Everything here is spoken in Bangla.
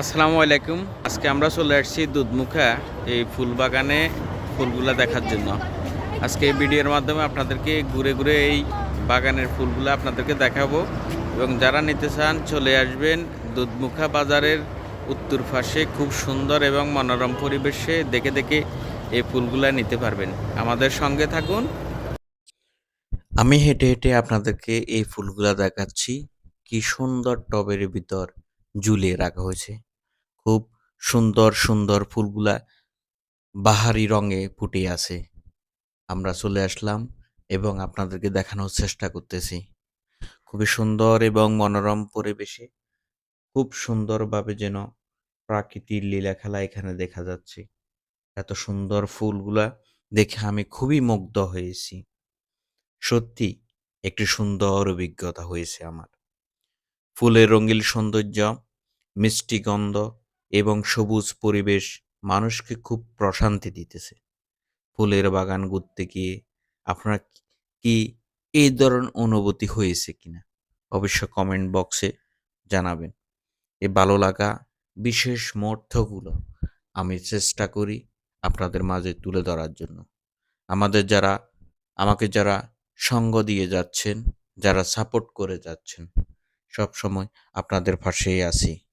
আসসালামু আলাইকুম। আজকে আমরা চলে আসছি দুধমুখা, এই ফুল বাগানে ফুলগুলা দেখার জন্য। আজকে এই ভিডিওর মাধ্যমে আপনাদেরকে ঘুরে ঘুরে এই বাগানের ফুলগুলো আপনাদেরকে দেখাবো। এবং যারা নিতে চান, চলে আসবেন দুধমুখা বাজারের উত্তর পাশে। খুব সুন্দর এবং মনোরম পরিবেশে দেখে দেখে এই ফুলগুলা নিতে পারবেন। আমাদের সঙ্গে থাকুন। আমি হেঁটে হেঁটে আপনাদেরকে এই ফুলগুলা দেখাচ্ছি। কি সুন্দর টবের ভিতর ঝুলিয়ে রাখা হয়েছে। খুব সুন্দর সুন্দর ফুলগুলা বাহারি রঙে ফুটে আছে। আমরা চলে আসলাম এবং আপনাদেরকে দেখানোর চেষ্টা করতেছি। খুবই সুন্দর এবং মনোরম পরিবেশে খুব সুন্দরভাবে যেন প্রাকৃতির লীলা খেলা এখানে দেখা যাচ্ছে। এত সুন্দর ফুলগুলা দেখে আমি খুবই মুগ্ধ হয়েছি। সত্যি একটি সুন্দর অভিজ্ঞতা হয়েছে আমার। ফুলের রঙিন সৌন্দর্য, মিষ্টি গন্ধ এবং সবুজ পরিবেশ মানুষকে খুব প্রশান্তি দিতেছে। ফুলের বাগান ঘুরতে গিয়ে আপনার কি এই ধরনের অনুভূতি হয়েছে কিনা? অবশ্য কমেন্ট বক্সে জানাবেন। এ ভালো লাগা বিশেষ মর্থগুলো আমি চেষ্টা করি আপনাদের মাঝে তুলে ধরার জন্য। আমাদের যারা, আমাকে যারা সঙ্গ দিয়ে যাচ্ছেন, যারা সাপোর্ট করে যাচ্ছেন সব সময় আপনাদের পাশেই আছি।